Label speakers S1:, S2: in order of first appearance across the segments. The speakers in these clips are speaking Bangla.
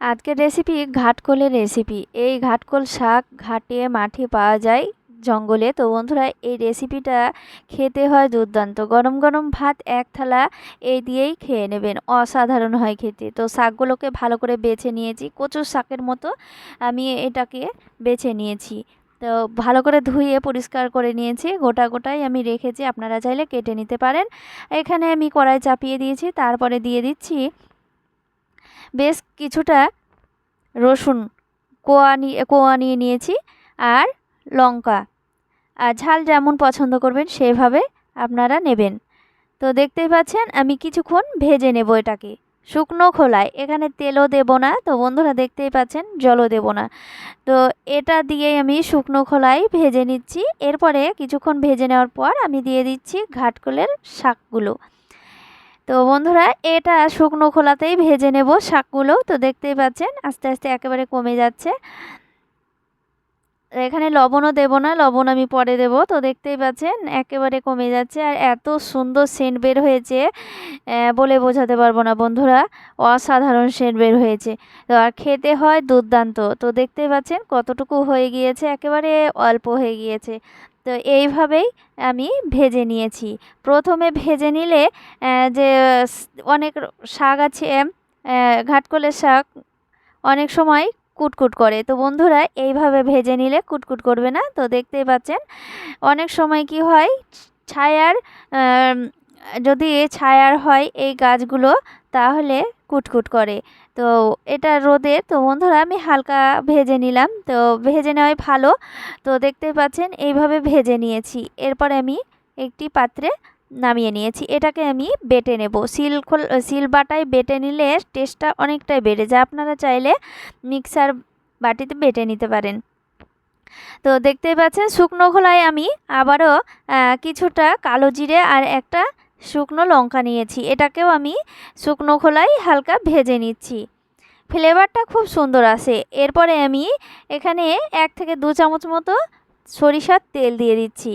S1: আজকের রেসিপি ঘাটকোলের রেসিপি এই ঘাটকোল শাক ঘাটে মাঠে পাওয়া যায় জঙ্গলে। তো বন্ধুরা, এই রেসিপিটা খেতে হয় দুর্দান্ত। গরম গরম ভাত এক থালা এই দিয়েই খেয়ে নেবেন। অসাধারণ হয় খেতে। তো শাকগুলোকে ভালো করে বেছে নিয়েছি। কচুর শাকের মতো আমি এটাকে বেছে নিয়েছি। তো ভালো করে ধুয়ে পরিষ্কার করে নিয়েছি। গোটা গোটাই আমি রেখেছি। আপনারা চাইলে কেটে নিতে পারেন। এখানে আমি কড়াই চাপিয়ে দিয়েছি। তারপরে দিয়ে দিচ্ছি বেশ কিছুটা রসুন কোয়া নিয়ে কোয়া নিয়ে নিয়েছি আর লঙ্কা। আর ঝাল যেমন পছন্দ করবেন, সেভাবে আপনারা নেবেন। তো দেখতেই পাচ্ছেন, আমি কিছুক্ষণ ভেজে নেব এটাকে। শুকনো খোলায়। এখানে তেলও দেব না। তো বন্ধুরা দেখতেই পাচ্ছেন, জলও দেব না। তো এটা দিয়ে আমি শুকনো খোলায় ভেজে নিচ্ছি। এরপরে কিছুক্ষণ ভেজে নেওয়ার পর আমি দিয়ে দিচ্ছি ঘাটকলের শাকগুলো। তো বন্ধুরা, এটা শুকনো খোলাতেই ভেজে নেব শাকগুলো। তো দেখতেই পাচ্ছেন, আস্তে আস্তে একেবারে কমে যাচ্ছে। এখানে লবণও দেব না, লবণ আমি পরে দেব। তো দেখতেই পাচ্ছেন, একেবারে কমে যাচ্ছে আর এত সুন্দর সেন্ট বের হয়েছে বলে বোঝাতে পারব না বন্ধুরা। অসাধারণ সেন্ট বের হয়েছে। তো আর খেতে হয় দুর্দান্ত। তো দেখতেই পাচ্ছেন, কতটুকু হয়ে গিয়েছে, একেবারে অল্প হয়ে গিয়েছে। তো এইভাবেই আমি ভেজে নিয়েছি। প্রথমে ভেজে নিলে যে অনেক শাক আছে ঘাটকলের শাক অনেক সময় কুটকুট করে। তো বন্ধুরা, এইভাবে ভেজে নিলে কুটকুট করবে না। তো দেখতেই পাচ্ছেন, অনেক সময় কি হয়, ছায়ার যদি ছায়ার হয় এই গাছগুলো, তাহলে কুটকুট করে। তো এটা রোদে, তো বন্ধুরা আমি হালকা ভেজে নিলাম। তো ভেজে নেওয়াই ভালো। তো দেখতেই পাচ্ছেন, এইভাবে ভেজে নিয়েছি। এরপরে আমি একটি পাত্রে নামিয়ে নিয়েছি। এটাকে আমি বেটে নেব। শিল খোল শিল বাটায় বেটে নিলে টেস্টটা অনেকটাই বেড়ে যায়। আপনারা চাইলে মিক্সার বাটিতে বেটে নিতে পারেন। তো দেখতেই পাচ্ছেন, শুকনো খোলায় আমি আবারও কিছুটা কালো জিরে আর একটা শুকনো লঙ্কা নিয়েছি, এটাকেও আমি শুকনো খোলায় হালকা ভেজে নিচ্ছি। ফ্লেভারটা খুব সুন্দর আসে। এরপরে আমি এখানে এক থেকে দু চামচ মতো সরিষার তেল দিয়ে দিচ্ছি।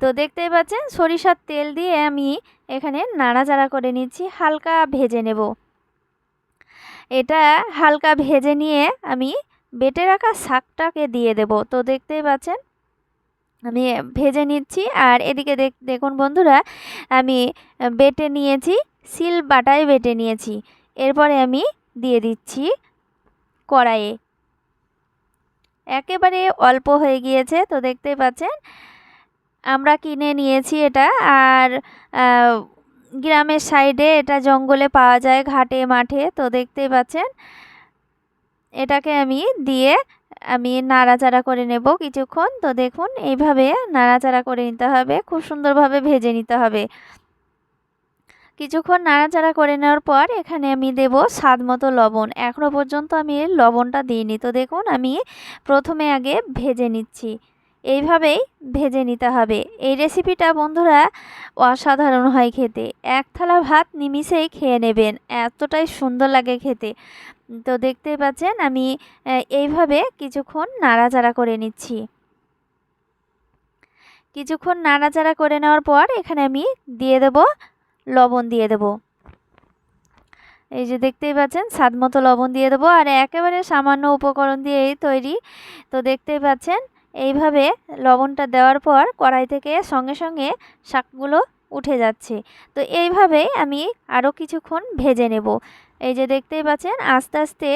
S1: তো দেখতেই পাচ্ছেন, সরিষার তেল দিয়ে আমি এখানে নাড়াচাড়া করে নিচ্ছি, হালকা ভেজে নেব। এটা হালকা ভেজে নিয়ে আমি বেটে রাখা শাকটাকে দিয়ে দেব। তো দেখতেই পাচ্ছেন আমি ভেজে নিচ্ছি। আর এদিকে দেখুন বন্ধুরা, আমি বেটে নিয়েছি, সিল বাটায় বেটে নিয়েছি। এরপরে আমি দিয়ে দিচ্ছি কড়াইয়ে। একেবারে অল্প হয়ে গিয়েছে, তো দেখতেই পাচ্ছেন। আমরা কিনে নিয়েছি এটা, আর গ্রামের সাইডে এটা জঙ্গলে পাওয়া যায়, ঘাটে, মাঠে, তো দেখতেই পাচ্ছেন। এটাকে আমি দিয়ে আমি নাড়াচাড়া করে নেব কিছুক্ষণ। তো দেখুন, এইভাবে নাড়াচাড়া করে নিতে হবে, খুব সুন্দরভাবে ভেজে নিতে হবে। কিছুক্ষণ নাড়াচাড়া করে নেওয়ার পর এখানে আমি দেব স্বাদ মতো লবণ। এখনও পর্যন্ত আমি লবণটা দিইনি। তো দেখুন, আমি প্রথমে আগে ভেজে নিচ্ছি। এইভাবেই ভেজে নিতে হবে। এই রেসিপিটা বন্ধুরা অসাধারণ হয় খেতে। এক থালা ভাত নিমিষেই খেয়ে নেবেন, এতটাই সুন্দর লাগে খেতে। তো দেখতেই পাচ্ছেন, আমি এইভাবে কিছুক্ষণ নাড়াচাড়া করে নিচ্ছি। কিছুক্ষণ নাড়াচাড়া করে নেওয়ার পর এখানে আমি দিয়ে দেব, লবণ দিয়ে দেব। এই যে দেখতেই পাচ্ছেন স্বাদ মতো লবণ দিয়ে দেবো। আর একেবারে সামান্য উপকরণ দিয়েই তৈরি। তো দেখতেই পাচ্ছেন এইভাবে লবণটা দেওয়ার পর কড়াই থেকে সঙ্গে সঙ্গে শাকগুলো উঠে যাচ্ছে। তো এইভাবেই আমি আরও কিছুক্ষণ ভেজে নেব। এই যে দেখতেই পাচ্ছেন, আস্তে আস্তে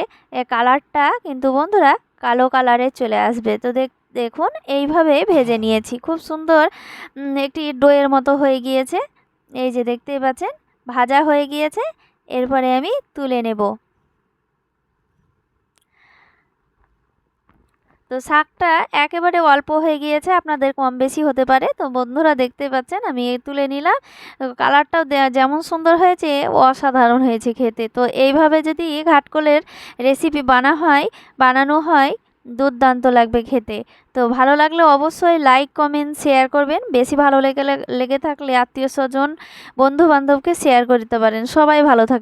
S1: কালারটা কিন্তু বন্ধুরা কালো কালারে চলে আসবে। তো দেখ, দেখুন, এইভাবে ভেজে নিয়েছি। খুব সুন্দর একটি ডোয়ের মতো হয়ে গিয়েছে। এই যে দেখতেই পাচ্ছেন, ভাজা হয়ে গিয়েছে। এরপরে আমি তুলে নেব। তো শাকটা একেবারে অল্প হয়ে গিয়েছে, আপনাদের কম বেশি হতে পারে। তো বন্ধুরা দেখতে পাচ্ছেন, আমি তুলে নিলাম। কালারটাও যেমন সুন্দর হয়েছে, অসাধারণ হয়েছে খেতে। তো এইভাবে যদি ঘাটকলের রেসিপি বানা হয়, বানানো হয়, দুর্দান্ত লাগবে খেতে। তো ভালো লাগলে অবশ্যই লাইক, কমেন্ট, শেয়ার করবেন। বেশি ভালো লেগে লেগে থাকলে আত্মীয় স্বজন বন্ধু বান্ধবকে শেয়ার করতে পারেন। সবাই ভালো থাক